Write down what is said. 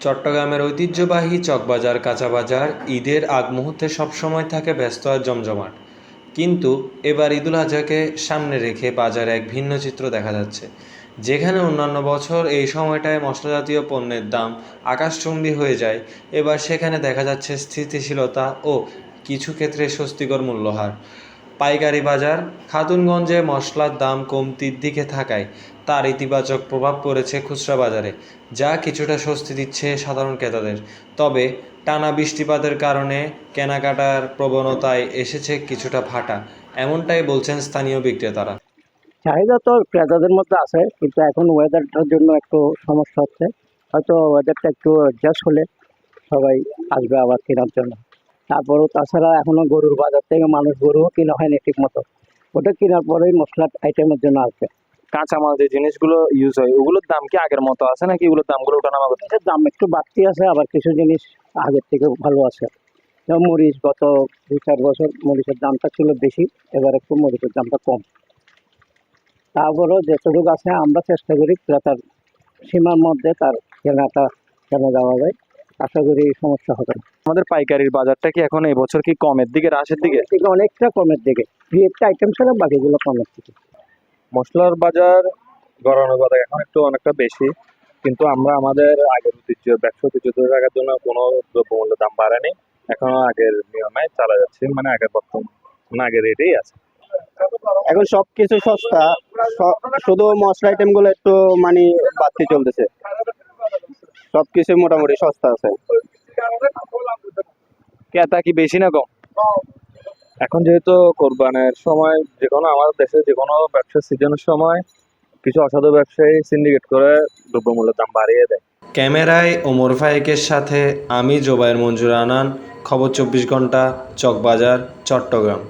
চট্টগ্রামের ঐতিহ্যবাহী চকবাজার, কাঁচাবাজার ঈদের আগ মুহূর্তে সবসময় থাকে ব্যস্ত আর জমজমাট। কিন্তু এবার ঈদুল আজহাকে সামনে রেখে বাজারে এক ভিন্ন চিত্র দেখা যাচ্ছে। যেখানে অন্যান্য বছর এই সময়টায় মশলাজাতীয় পণ্যের দাম আকাশচুম্বী হয়ে যায়। এবার সেখানে দেখা যাচ্ছে স্থিতিশীলতা ও কিছু ক্ষেত্রে স্বস্তিকর মূল্যহার। পাইকারি বাজার খাতুনগঞ্জে মশলার দাম কমতির দিকে থাকায় তার ইতিবাচক প্রভাব পড়েছে খুচরা বাজারে, যা কিছুটা স্বস্তি দিচ্ছে সাধারণ ক্রেতাদের। তবে টানা বৃষ্টিপাতের কারণে কেনাকাটার প্রবণতায় এসেছে কিছুটা ফাটা এমনটাই বলছেন স্থানীয় বিক্রেতারা। চাহিদা তো ক্রেতাদের মধ্যে আছে, কিন্তু এখন ওয়েদারটার জন্য একটু সমস্যা হচ্ছে। হয়তো ওয়েদারটা একটু অ্যাডজাস্ট হলে সবাই আসবে আবার কেনার জন্য। তারপরেও তাছাড়া এখনও গরুর বাজার থেকে মানুষ গরুও কিনা হয়নি ঠিক মতো ওটা কেনার পরেই মশলার আইটেমের জন্য আসবে। কাঁচামাল যে জিনিসগুলো ইউজ হয় ওগুলোর দাম কি আগের মতো আছে নাকি ওগুলোর দামগুলো ওঠানামা এটার দাম একটু বাড়তি আছে আবার কিছু জিনিস আগের থেকে ভালো আছে। যেমন মরিচ গত দুই চার বছর মরিচের দামটা ছিল বেশি এবার একটু মরিচের দামটা কম। তারপরেও যতটুকু আছে আমরা চেষ্টা করি ক্রেতার সীমার মধ্যে তার কেনাটা কেনা যাওয়া যায়। আশা করি সমস্যা হবে না। আমাদের পাইকারির বাজারটা কি এখন এবছর কি কমের দিকে হ্রাসের দিকে? থেকে অনেকটা কমের দিকে। দুই একটা আইটেম ছাড়া বাকিগুলো কমের দিকে। মশলার বাজার গড়ানোর বাজার এখন একটু অনেকটা বেশি কিন্তু আমরা আমাদের আগের ঐতিহ্য ব্যবসা ঐতিহ্য ধরে রাখার জন্য কোনো দ্রব্যমূল্য দাম বাড়ায়নি এখনও আগের নিয়মে চালা যাচ্ছে মানে আগের বর্তমান মানে আগের রেটেই আছে। এখন সবকিছু সস্তা শুধু মশলা আইটেমগুলো একটু মানে বাড়তি চলতেছে। সবকিছু মোটামুটি সস্তা আছে। ক্রেতা কি বেশি না কম? এখন যেহেতু কোরবানের সময় যে কোনো আমাদের দেশে যে কোনো ব্যবসার সিজনের সময় কিছু অসাধু ব্যবসায়ী সিন্ডিকেট করে দ্রব্যমূল্যের দাম বাড়িয়ে দেয়। ক্যামেরায় ওমর ফায়েকের সাথে আমি জোবায়ের মঞ্জুর আনান খবর চব্বিশ ঘণ্টা চকবাজার চট্টগ্রাম।